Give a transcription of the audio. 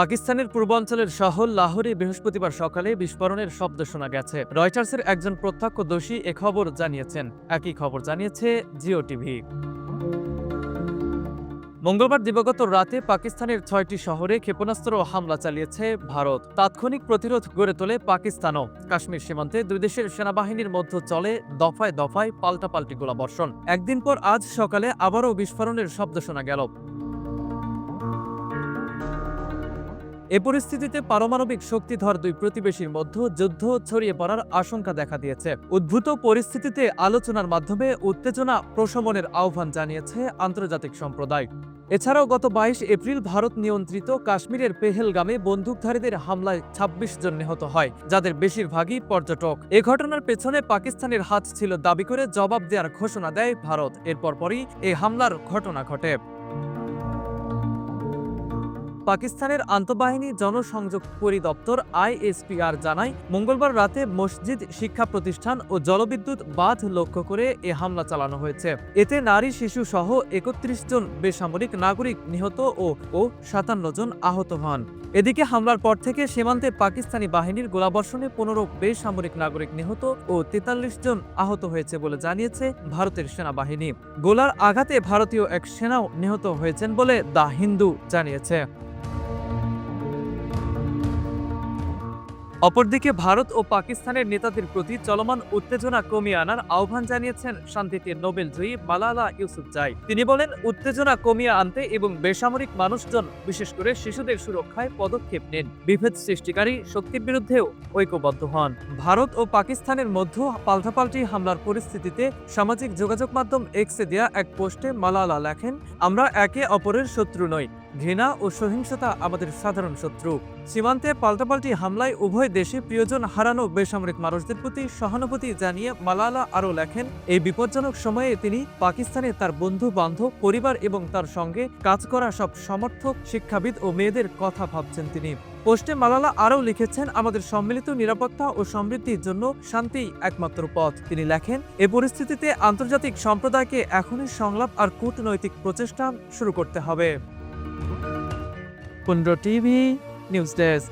পাকিস্তানের পূর্বাঞ্চলের শহর লাহোরে বৃহস্পতিবার সকালে বিস্ফোরণের শব্দ শোনা গেছে। রয়টার্সের একজন প্রত্যক্ষদর্শী এ খবর জানিয়েছেন। একই খবর জানিয়েছে জিও টিভি। মঙ্গলবার দিবাগত রাতে পাকিস্তানের ছয়টি শহরে ক্ষেপণাস্ত্র হামলা চালিয়েছে ভারত। তাৎক্ষণিক প্রতিরোধ গড়ে তোলে পাকিস্তানও। কাশ্মীর সীমান্তে দুই দেশের সেনাবাহিনীর মধ্যে চলে দফায় দফায় পাল্টাপাল্টি গোলাবর্ষণ। একদিন পর আজ সকালে আবারও বিস্ফোরণের শব্দ শোনা গেল। এ পরিস্থিতিতে পারমাণবিক শক্তিধর দুই প্রতিবেশীর মধ্যে যুদ্ধ ছড়িয়ে পড়ার আশঙ্কা দেখা দিয়েছে। উদ্ভূত পরিস্থিতিতে আলোচনার মাধ্যমে উত্তেজনা প্রশমনের আহ্বান জানিয়েছে আন্তর্জাতিক সম্প্রদায়। এছাড়াও গত বাইশ এপ্রিল ভারত নিয়ন্ত্রিত কাশ্মীরের পেহেলগামে বন্দুকধারীদের হামলায় ২৬ জন নিহত হয়, যাদের বেশিরভাগই পর্যটক। এ ঘটনার পেছনে পাকিস্তানের হাত ছিল দাবি করে জবাব দেওয়ার ঘোষণা দেয় ভারত। এরপর পরই এই হামলার ঘটনা ঘটে। পাকিস্তানের আন্তঃবাহিনী জনসংযোগ পরিদপ্তর আইএসপিআর জানায়, মঙ্গলবার রাতে মসজিদ, শিক্ষা প্রতিষ্ঠান ও জলবিদ্যুৎ বাঁধ লক্ষ্য করে এ হামলা চালানো হয়েছে। এতে নারী, শিশু সহ একত্রিশ জন বেসামরিক নাগরিক নিহত ও ও সাতান্ন জন আহত হন। এদিকে হামলার পর থেকে সীমান্তে পাকিস্তানি বাহিনীর গোলাবর্ষণে পনেরো বেসামরিক নাগরিক নিহত ও তেতাল্লিশ জন আহত হয়েছে বলে জানিয়েছে ভারতের সেনাবাহিনী। গোলার আঘাতে ভারতীয় এক সেনাও নিহত হয়েছেন বলে দ্য হিন্দু জানিয়েছে। অপরদিকে ভারত ও পাকিস্তানের নেতাদের প্রতি চলমান উত্তেজনা কমিয়ে আনার আহ্বান জানিয়েছেন শান্তিতে নোবেল জয়ী মালালা ইউসুফজাই। তিনি বলেন, উত্তেজনা কমিয়ে আনতে এবং বেসামরিক মানুষজন, বিশেষ করে শিশুদের সুরক্ষায় পদক্ষেপ নেন। বিভেদ সৃষ্টিকারী শক্তির বিরুদ্ধেও ঐক্যবদ্ধ হন। ভারত ও পাকিস্তানের মধ্যে পাল্টাপাল্টি হামলার পরিস্থিতিতে সামাজিক যোগাযোগ মাধ্যম এক্সে দেয়া এক পোস্টে মালালা লেখেন, আমরা একে অপরের শত্রু নই। ঘৃণা ও সহিংসতা আমাদের সাধারণ শত্রু। সীমান্তে পাল্টাপাল্টি হামলায় উভয় দেশে প্রিয়জন হারানো বেসামরিক মানুষদের প্রতি সহানুভূতি জানিয়ে মালালা আরও লেখেন, এই বিপজ্জনক সময়ে তিনি পাকিস্তানে তার বন্ধু, বান্ধব, পরিবার এবং তার সঙ্গে কাজ করা সব সমর্থক, শিক্ষাবিদ ও মেয়েদের কথা ভাবছেন তিনি। পোস্টে মালালা আরও লিখেছেন, আমাদের সম্মিলিত নিরাপত্তা ও সমৃদ্ধির জন্য শান্তিই একমাত্র পথ। তিনি লেখেন, এ পরিস্থিতিতে আন্তর্জাতিক সম্প্রদায়কে এখনই সংলাপ আর কূটনৈতিক প্রচেষ্টা শুরু করতে হবে। Pundra TV news desk.